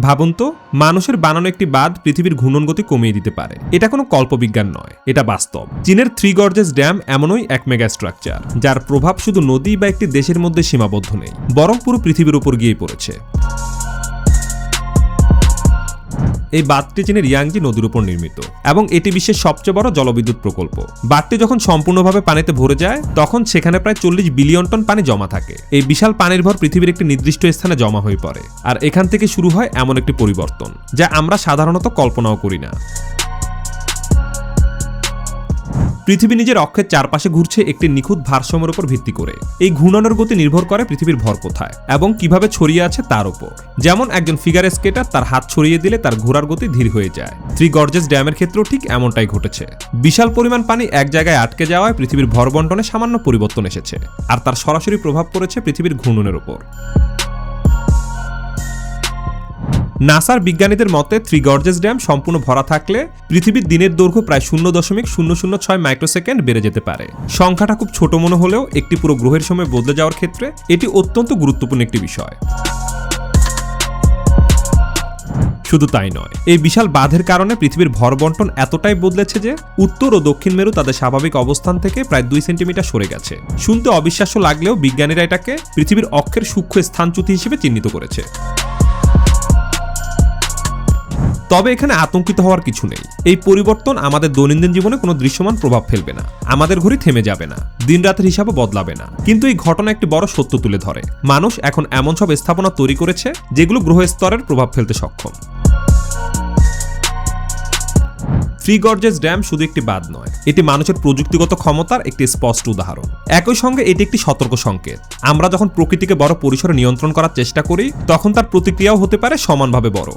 ভাবুন তো, মানুষের বানানো একটি বাঁধ পৃথিবীর ঘূর্ণন গতি কমিয়ে দিতে পারে। এটা কোনো কল্পবিজ্ঞান নয়, এটা বাস্তব। চীনের থ্রি গর্জেস ড্যাম এমনই এক মেগা স্ট্রাকচার যার প্রভাব শুধু নদী বা একটি দেশের মধ্যে সীমাবদ্ধ নেই, বরং পুরো পৃথিবীর উপর গিয়ে পড়েছে। এই বাঁধটি চীনের রিয়াংজি নদীর উপর নির্মিত এবং এটি বিশ্বের সবচেয়ে বড় জলবিদ্যুৎ প্রকল্প। বাঁধটি যখন সম্পূর্ণভাবে পানিতে ভরে যায়, তখন সেখানে প্রায় চল্লিশ বিলিয়ন টন পানি জমা থাকে। এই বিশাল পানির ভর পৃথিবীর একটি নির্দিষ্ট স্থানে জমা হয়ে পড়ে। আর এখান থেকে শুরু হয় এমন একটি পরিবর্তন, যা আমরা সাধারণত কল্পনাও করি না। পৃথিবী নিজের অক্ষের চারপাশে ঘুরছে একটি নিখুঁত ভারসাম্যের উপর ভিত্তি করে। এই ঘূর্ণনের গতি নির্ভর করে পৃথিবীর ভর কোথায় এবং কীভাবে ছড়িয়ে আছে তার উপর। যেমন একজন ফিগার স্কেটার তার হাত ছড়িয়ে দিলে তার ঘোরার গতি ধীর হয়ে যায়। থ্রি গর্জেস ড্যামের ক্ষেত্রেও ঠিক এমনটাই ঘটেছে। বিশাল পরিমাণ পানি এক জায়গায় আটকে যাওয়ায় পৃথিবীর ভর বন্টনে সামান্য পরিবর্তন এসেছে। আর তার সরাসরি প্রভাব পড়েছে পৃথিবীর ঘূর্ণনের উপর। নাসার বিজ্ঞানীদের মতে থ্রি গর্জেস ড্যাম সম্পূর্ণ ভরা থাকলে পৃথিবীর দিনের দৈর্ঘ্য প্রায় শূন্য দশমিক শূন্য শূন্য ছয় মাইক্রোসেকেন্ড বেড়ে যেতে পারে। সংখ্যাটা খুব ছোট মনে হলেও একটি পুরো গ্রহের সময় বদলে যাওয়ার ক্ষেত্রে এটি অত্যন্ত গুরুত্বপূর্ণ একটি বিষয়। শুধু তাই নয়, এই বিশাল বাঁধের কারণে পৃথিবীর ভর বন্টন এতটাই বদলেছে যে উত্তর ও দক্ষিণ মেরু তাদের স্বাভাবিক অবস্থান থেকে প্রায় দুই সেন্টিমিটার সরে গেছে। শুনতে অবিশ্বাস্য লাগলেও বিজ্ঞানীরা এটাকে পৃথিবীর অক্ষের সূক্ষ্ম স্থানচ্যুতি হিসেবে চিহ্নিত করেছে। তবে এখানে আতঙ্কিত হওয়ার কিছু নেই। এই পরিবর্তন আমাদের দৈনন্দিন জীবনে কোনো দৃশ্যমান প্রভাব ফেলবে না। আমাদের ঘড়ি থেমে যাবে না। দিন রাতের হিসাবে বদলাবে না। কিন্তু এই ঘটনা একটি বড় সত্য তুলে ধরে। মানুষ এখন এমন সব স্থাপনা তৈরি করেছে যেগুলো গ্রহ স্তরের প্রভাব ফেলতে সক্ষম। থ্রি গর্জেস ড্যাম শুধু একটি বাদ নয়, এটি মানুষের প্রযুক্তিগত ক্ষমতার একটি স্পষ্ট উদাহরণ। একই সঙ্গে এটি একটি সতর্ক সংকেত। আমরা যখন প্রকৃতিকে বড় পরিসরে নিয়ন্ত্রণ করার চেষ্টা করি, তখন তার প্রতিক্রিয়াও হতে পারে সমানভাবে বড়।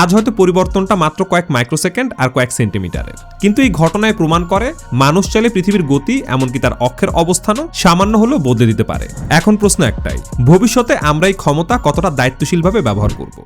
আজ হয়তো পরিবর্তনটা মাত্র কয়েক মাইক্রোসেকেন্ড আর কয়েক সেন্টিমিটারের। কিন্তু এই ঘটনায় প্রমাণ করে মানুষ চাইলে পৃথিবীর গতি, এমনকি তার অক্ষের অবস্থানও সামান্য হলেও বদলে দিতে পারে। এখন প্রশ্ন একটাই, ভবিষ্যতে আমরা এই ক্ষমতা কতটা দায়িত্বশীলভাবে ব্যবহার করব?